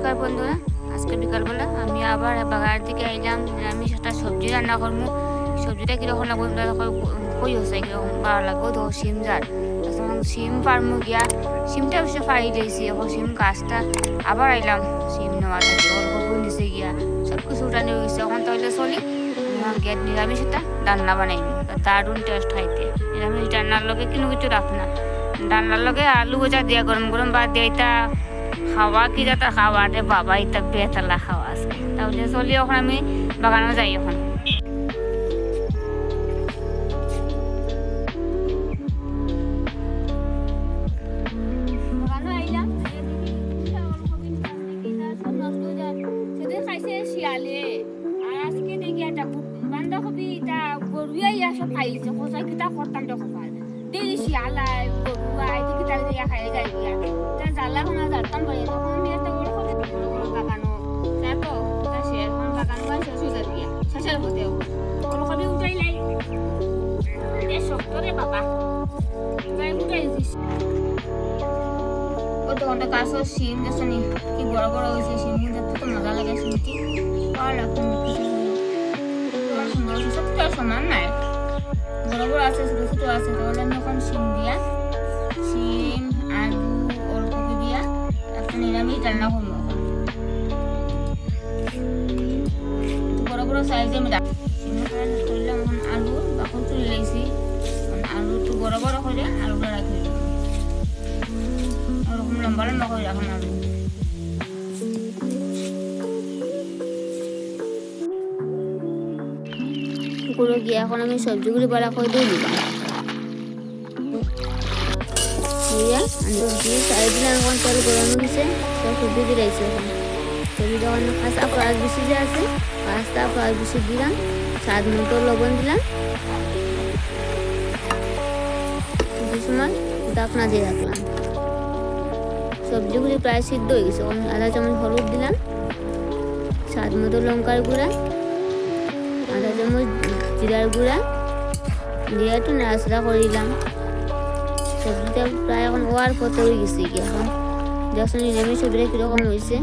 বন্ধুরা, আজকে বিকালবেলা আমি আবার বাগার দিকে আইলাম, আমি একটা সবজি রান্না করব। সবজিটা কীরকম লাগবে তোমরা কই হচ্ছে, কীরকম ভালো লাগবে তো সিম যার সিম পারমু গিয়া সিমটা অবশ্য পাই দিয়েছি এখন সিম গাছটা আবার আইলাম সিম নেওয়া থাকে অল্প নিচে গিয়া সব কিছু উঠানি হয়ে গেছে এখন তাহলে চলি গিয়ে নিরামিষ একটা রান্না বানাইনি দারুণ টেস্ট খাইতে নিরামিষ রান্নার লগে কোনো কিছু রাখ না। রান্নার লগে আলু ভজা দিয়া, গরম গরম বাদ দিয়া খাওয়া কি যাতা খাওয়া? রে বাবা ইতা বেতালা খাওয়া আছে। তাহলে চলি এখন আমি বাগানে যাই এখন। বান্ধাকপি তা গরুয়া সব খাইছে কোথায় কিতা করতাম দেখো ডেলি শিয়ালাই গরুয়া একটা বড় করে এখন সিম দেখছনি কি বড় বড় হয়েছে সিম দেখতে তো মজা লাগে শুনতে। ভালো লাগছে সুন্দর সবটা সমান নাই। বড় বড় আছে, ছোট ছোট আছে। তাহলে আমি এখন সিম দিয়া করব এখন। বড় বড় সাইজে আলু বাকল তুলে লেগেছি আলু একটু বড় বড় করে আলুটা রাখি। ওরকম লম্বা লম্বা করে রাখুন আলু। গিয়ে এখন আমি সবজিগুলি বলা করে দিয়ে দিলাম। আমি সবজি চাই এখন তেল গরম হয়েছে সবজি দিয়ে দিয়েছি এখন। বেশি যে আছে পেঁয়াজ বেশি দিলাম, স্বাদ মতো লবণ দিলাম। কিছু সময় ডাকনা দিয়ে রাখলাম। সবজিগুলি প্রায় সিদ্ধ হয়ে গেছে। আধা চামচ, হলুদ দিলাম। স্বাদ মতো লঙ্কার গুঁড়া আধা চামচ, জিরার গুঁড়া, দিয়ে একটু নাড়াচাড়া করে দিলাম। সবজিটা প্রায় এখন ওয়ার পথে হয়ে গেছে এখন? যখন নিরামিষ সবজিটা কীরকম হয়েছে।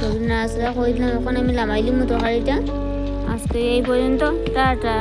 সবজি নাড়াচাড়া করে দিলাম এখন আমি লামাইলিম তরকারিটা আজকে এই পর্যন্ত, টাটা।